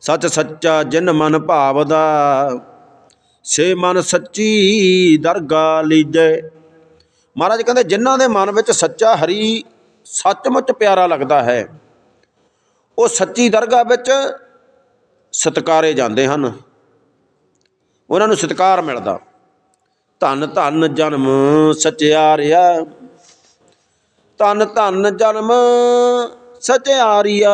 [SPEAKER 1] ਸੱਚ ਸੱਚਾ ਜਿਨ ਮਨ ਭਾਵਦਾ ਸੇ ਮਨ ਸੱਚੀ ਦਰਗਾ ਲੀਜੈ। ਮਹਾਰਾਜ ਕਹਿੰਦੇ, ਜਿਨ੍ਹਾਂ ਦੇ ਮਨ ਵਿੱਚ ਸੱਚਾ ਹਰੀ ਸੱਚਮੁੱਚ ਪਿਆਰਾ ਲੱਗਦਾ ਹੈ, ਉਹ ਸੱਚੀ ਦਰਗਾਹ ਵਿੱਚ ਸਤਕਾਰੇ ਜਾਂਦੇ ਹਨ। ਉਹਨਾਂ ਨੂੰ ਸਤਕਾਰ ਮਿਲਦਾ। ਧੰਨ ਧੰਨ ਜਨਮ ਸਚਿਆਰਿਆ। ਧੰਨ ਧੰਨ ਜਨਮ ਸਚਿਆਰਿਆ।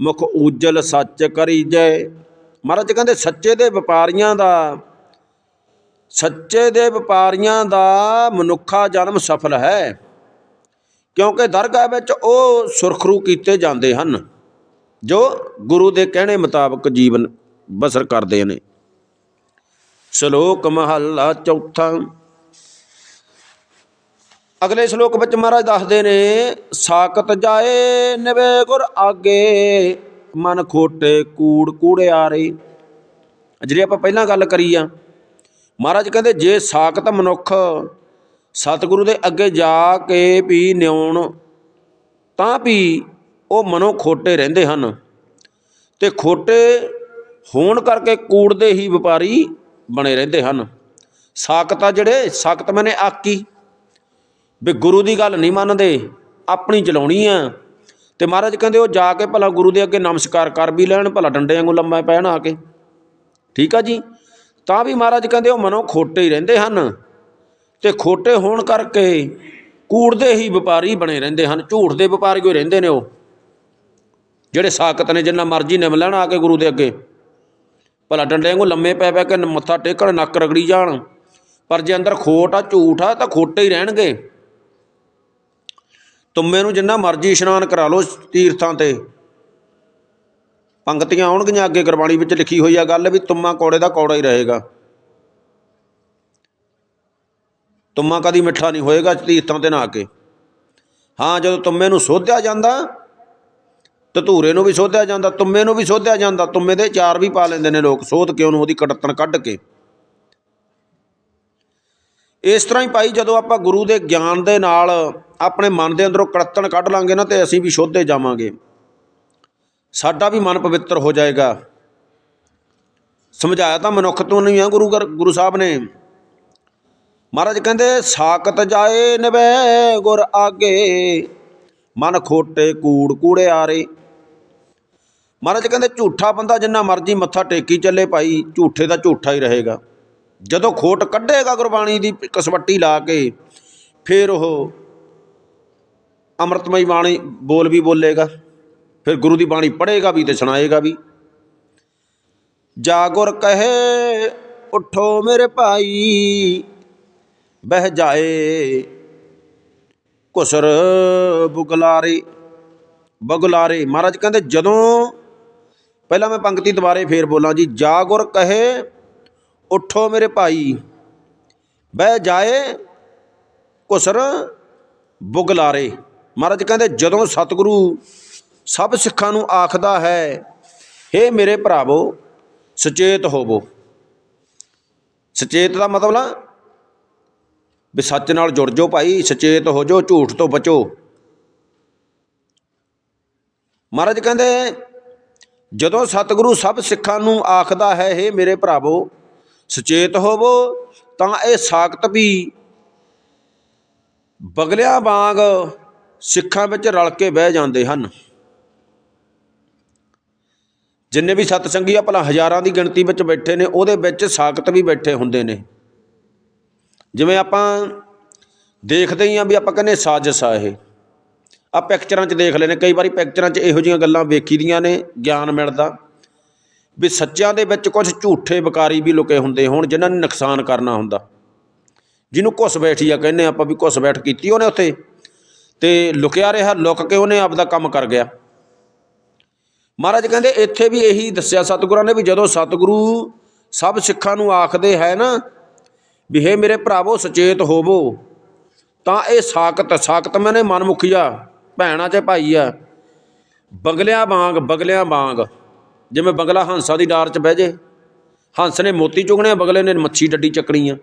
[SPEAKER 1] ਮੁਖ ਉਜਲ ਸੱਚ ਕਰੀ ਜੈ ਮਹਾਰਾਜ ਕਹਿੰਦੇ ਸੱਚੇ ਦੇ ਵਪਾਰੀਆਂ ਦਾ, ਸੱਚੇ ਦੇ ਵਪਾਰੀਆਂ ਦਾ ਮਨੁੱਖਾ ਜਨਮ ਸਫਲ ਹੈ। ਕਿਉਂਕਿ ਦਰਗਾਹ ਵਿੱਚ ਉਹ ਸੁਰਖਰੂ ਕੀਤੇ ਜਾਂਦੇ ਹਨ, ਜੋ ਗੁਰੂ ਦੇ ਕਹਿਣੇ ਮੁਤਾਬਕ ਜੀਵਨ ਬਸਰ ਕਰਦੇ ਨੇ। ਸ਼ਲੋਕ ਮਹੱਲਾ ਚੌਥਾ। ਅਗਲੇ ਸ਼ਲੋਕ ਵਿੱਚ ਮਹਾਰਾਜ ਦੱਸਦੇ ਨੇ ਸਾਕਤ ਜਾਏ ਨਿਵੇ ਗੁਰ ਆਗੇ। ਮਨ ਖੋਟੇ, ਕੂੜ ਕੂੜਿਆਰੇ ਜਿਹੜੀ ਆਪਾਂ ਪਹਿਲਾਂ ਗੱਲ ਕਰੀ ਆ, ਮਹਾਰਾਜ ਕਹਿੰਦੇ, ਜੇ ਸਾਕਤ ਮਨੁੱਖ ਸਤਿਗੁਰੂ ਦੇ ਅੱਗੇ ਜਾ ਕੇ ਵੀ ਨਿਉਣ, ਤਾਂ ਵੀ ਉਹ ਮਨੋਂ ਖੋਟੇ ਰਹਿੰਦੇ ਹਨ। ਤੇ ਖੋਟੇ ਹੋਣ ਕਰਕੇ ਕੂੜ ਦੇ ਹੀ ਵਪਾਰੀ ਬਣੇ ਰਹਿੰਦੇ ਹਨ। ਸਾਕਤ ਆ ਜਿਹੜੇ ਸਾਕਤ ਮੈਨੇ ਆਕੀ ਵੀ ਗੁਰੂ ਦੀ ਗੱਲ ਨਹੀਂ ਮੰਨਦੇ, ਆਪਣੀ ਚਲਾਉਣੀ ਆ। ਤੇ ਮਹਾਰਾਜ ਕਹਿੰਦੇ ਉਹ ਜਾ ਕੇ ਭਲਾ ਗੁਰੂ ਦੇ ਅੱਗੇ ਨਮਸਕਾਰ ਕਰ ਵੀ ਲੈਣ, ਭਲਾ ਡੰਡੇ ਵਾਂਗੂ ਲੰਮੇ ਪੈਣ ਆ ਕੇ। ਠੀਕ ਆ ਜੀ? ਤਾਂ ਵੀ ਮਹਾਰਾਜ ਕਹਿੰਦੇ ਉਹ ਮਨੋਂ ਖੋਟੇ ਹੀ ਰਹਿੰਦੇ ਹਨ। ਤੇ ਖੋਟੇ ਹੋਣ ਕਰਕੇ ਕੂੜ ਦੇ ਹੀ ਵਪਾਰੀ ਬਣੇ ਰਹਿੰਦੇ ਹਨ, ਝੂਠ ਦੇ ਵਪਾਰੀ ਕੋਈ ਰਹਿੰਦੇ ਨੇ ਉਹ। ਜਿਹੜੇ ਸਾਕਤ ਨੇ, ਜਿੰਨਾ ਮਰਜ਼ੀ ਨਿਮ ਲੈਣ ਆ ਕੇ ਗੁਰੂ ਦੇ ਅੱਗੇ। ਭਲਾ ਡੰਡੇ ਵਾਂਗੂ ਲੰਮੇ ਪੈ ਪੈ ਕੇ ਮੱਥਾ ਟੇਕਣ, ਨੱਕ ਰਗੜੀ ਜਾਣ। ਪਰ ਜੇ ਅੰਦਰ ਖੋਟ ਆ, ਝੂਠ ਆ, ਤਾਂ ਖੋਟੇ ਹੀ ਰਹਿਣਗੇ। ਤੁੰਮੇ ਨੂੰ ਜਿੰਨਾ ਮਰਜ਼ੀ ਇਸ਼ਨਾਨ ਕਰਾ ਲਓ ਤੀਰਥਾਂ ਤੇ। ਪੰਕਤੀਆਂ ਆਉਣਗੀਆਂ ਅੱਗੇ ਗੁਰਬਾਣੀ ਵਿੱਚ ਲਿਖੀ ਹੋਈ ਆ ਗੱਲ ਵੀ ਤੁੰਮਾ ਕੌੜੇ ਦਾ ਕੌੜਾ ਹੀ ਰਹੇਗਾ। ਤੁੰਮਾ ਕਦੀ ਮਿੱਠਾ ਨਹੀਂ ਹੋਏਗਾ ਤੀਰਥਾਂ ਤੇ ਨਾ ਕੇ। ਹਾਂ, ਜਦੋਂ ਤੁੰਮੇ ਨੂੰ ਸੋਧਿਆ ਜਾਂਦਾ ਧਤੂਰੇ ਨੂੰ ਵੀ ਸੋਧਿਆ ਜਾਂਦਾ, ਤੁੰਮੇ ਨੂੰ ਵੀ ਸੋਧਿਆ ਜਾਂਦਾ, ਤੁੰਮੇ ਦੇ ਚਾਰ ਵੀ ਪਾ ਲੈਂਦੇ ਨੇ ਲੋਕ, ਸੋਧ ਕੇ ਉਹਨੂੰ ਉਹਦੀ ਕੜਤਣ ਕੱਢ ਕੇ। ਇਸ ਤਰ੍ਹਾਂ ਹੀ ਭਾਈ ਜਦੋਂ ਆਪਾਂ ਗੁਰੂ ਦੇ ਗਿਆਨ ਦੇ ਨਾਲ ਆਪਣੇ ਮਨ ਦੇ ਅੰਦਰੋਂ ਕੜਤਣ ਕੱਢ ਲਾਂਗੇ ਨਾ ਤੇ ਅਸੀਂ ਵੀ ਸ਼ੋਧੇ ਜਾਵਾਂਗੇ। ਸਾਡਾ ਵੀ ਮਨ ਪਵਿੱਤਰ ਹੋ ਜਾਏਗਾ। ਸਮਝਾਇਆ ਤਾਂ ਮਨੁੱਖ ਤੋਂ ਨਹੀਂ ਆ ਗੁਰੂ ਗਰ- ਗੁਰੂ ਸਾਹਿਬ ਨੇ। ਮਹਾਰਾਜ ਕਹਿੰਦੇ ਸਾਕਤ ਜਾਏ ਨਿਵੈ ਗੁਰ ਆਗੇ, ਮਨ ਖੋਟੇ ਕੂੜ ਕੂੜਿਆਰੇ। ਮਹਾਰਾਜ ਕਹਿੰਦੇ, ਝੂਠਾ ਬੰਦਾ ਜਿੰਨਾ ਮਰਜ਼ੀ ਮੱਥਾ ਟੇਕੀ ਚੱਲੇ ਭਾਈ, ਝੂਠੇ ਦਾ ਝੂਠਾ ਹੀ ਰਹੇਗਾ। ਜਦੋਂ ਖੋਟ ਕੱਢੇਗਾ ਗੁਰਬਾਣੀ ਦੀ ਕਸਵੱਟੀ ਲਾ ਕੇ, ਫਿਰ ਉਹ ਅੰਮ੍ਰਿਤਮਈ ਬਾਣੀ ਬੋਲ ਵੀ ਬੋਲੇਗਾ, ਫਿਰ ਗੁਰੂ ਦੀ ਬਾਣੀ ਪੜ੍ਹੇਗਾ ਵੀ ਤੇ ਸੁਣਾਏਗਾ ਵੀ। ਜਾਗੁਰ ਕਹੇ, ਉਠੋ ਮੇਰੇ ਭਾਈ, ਬਹਿ ਜਾਏ। ਕੁਸਰ ਬੁਗਲਾਰੇ, ਬਗਲਾਰੇ। ਮਹਾਰਾਜ ਕਹਿੰਦੇ, ਜਦੋਂ ਪਹਿਲਾਂ ਮੈਂ ਪੰਕਤੀ ਦੁਬਾਰੇ ਫੇਰ ਬੋਲਾਂ ਜੀ, ਜਾਗੁਰ ਕਹੇ ਉਠੋ ਮੇਰੇ ਭਾਈ, ਬਹਿ ਜਾਏ ਕੁਸਰ ਬੁਗਲਾਰੇ। ਮਹਾਰਾਜ ਕਹਿੰਦੇ, ਜਦੋਂ ਸਤਿਗੁਰੂ ਸਭ ਸਿੱਖਾਂ ਨੂੰ ਆਖਦਾ ਹੈ, ਹੇ ਮੇਰੇ ਭਰਾਵੋ, ਸੁਚੇਤ ਹੋਵੋ। ਸੁਚੇਤ ਦਾ ਮਤਲਬ ਨਾ, ਵੀ ਸੱਚ ਨਾਲ ਜੁੜ ਜਾਓ ਭਾਈ, ਸੁਚੇਤ ਹੋ ਜਾਓ, ਝੂਠ ਤੋਂ ਬਚੋ। ਮਹਾਰਾਜ ਕਹਿੰਦੇ, ਜਦੋਂ ਸਤਿਗੁਰੂ ਸਭ ਸਿੱਖਾਂ ਨੂੰ ਆਖਦਾ ਹੈ, ਹੇ ਮੇਰੇ ਭਰਾਵੋ ਸੁਚੇਤ ਹੋਵੋ, ਤਾਂ ਇਹ ਸਾਖਤ ਵੀ ਬਗਲਿਆਂ ਵਾਂਗ ਸਿੱਖਾਂ ਵਿੱਚ ਰਲ ਕੇ ਬਹਿ ਜਾਂਦੇ ਹਨ। ਜਿੰਨੇ ਵੀ ਸਤ ਸੰਗੀ ਭਲਾ ਹਜ਼ਾਰਾਂ ਦੀ ਗਿਣਤੀ ਵਿੱਚ ਬੈਠੇ ਨੇ, ਉਹਦੇ ਵਿੱਚ ਸਾਖਤ ਵੀ ਬੈਠੇ ਹੁੰਦੇ ਨੇ। ਜਿਵੇਂ ਆਪਾਂ ਦੇਖਦੇ ਹੀ ਆ ਵੀ ਆਪਾਂ ਕਹਿੰਦੇ ਸਾਜ਼ਿਸ਼ ਆ ਇਹ। ਆ ਪਿਕਚਰਾਂ 'ਚ ਦੇਖ ਲੈਨੇ ਕਈ ਵਾਰੀ ਪਿਕਚਰਾਂ 'ਚ ਇਹੋ ਜਿਹੀਆਂ ਗੱਲਾਂ ਵੇਖੀ ਦੀਆਂ ਨੇ, ਗਿਆਨ ਮਿਲਦਾ। ਵੀ ਸੱਚਿਆਂ ਦੇ ਵਿੱਚ ਕੁਝ ਝੂਠੇ ਵਕਾਰੀ ਵੀ ਲੁਕੇ ਹੁੰਦੇ ਹੋਣ, ਜਿਨ੍ਹਾਂ ਨੇ ਨੁਕਸਾਨ ਕਰਨਾ ਹੁੰਦਾ। ਜਿਹਨੂੰ ਘੁਸ ਬੈਠੀ ਆ, ਕਹਿੰਦੇ ਆਪਾਂ ਵੀ ਘੁੱਸ ਬੈਠ ਕੀਤੀ ਉਹਨੇ ਉੱਥੇ। ਤੇ ਲੁਕਿਆ ਰਿਹਾ, ਲੁਕ ਕੇ ਉਹਨੇ ਆਪਦਾ ਕੰਮ ਕਰ ਗਿਆ। ਮਹਾਰਾਜ ਕਹਿੰਦੇ, ਇੱਥੇ ਵੀ ਇਹੀ ਦੱਸਿਆ ਸਤਿਗੁਰਾਂ ਨੇ ਵੀ ਜਦੋਂ ਸਤਿਗੁਰੂ ਸਭ ਸਿੱਖਾਂ ਨੂੰ ਆਖਦੇ ਹੈ ਨਾ, ਵੀ ਹੇ ਮੇਰੇ ਭਰਾਵੋ, ਸੁਚੇਤ ਹੋਵੋ, ਤਾਂ ਇਹ ਸਾਖਤ ਸਾਖਤ ਮੈਨੇ ਮਨਮੁਖੀਆ ਭੈਣਾਂ ਚ ਭਾਈ ਆ। ਬਗਲਿਆਂ ਵਾਂਗ ਬਗਲਿਆਂ ਵਾਂਗ। ਜਿਵੇਂ ਬਗਲਾ ਹੰਸਾਂ ਦੀ ਡਾਰ ਚ ਬਹਿ ਜੇ। ਹੰਸ ਨੇ ਮੋਤੀ ਚੁਗਣੇ ਬਗਲੇ ਨੇ ਮੱਛੀ ਡੱਡੀ ਚੱਕਣੀ ਆ।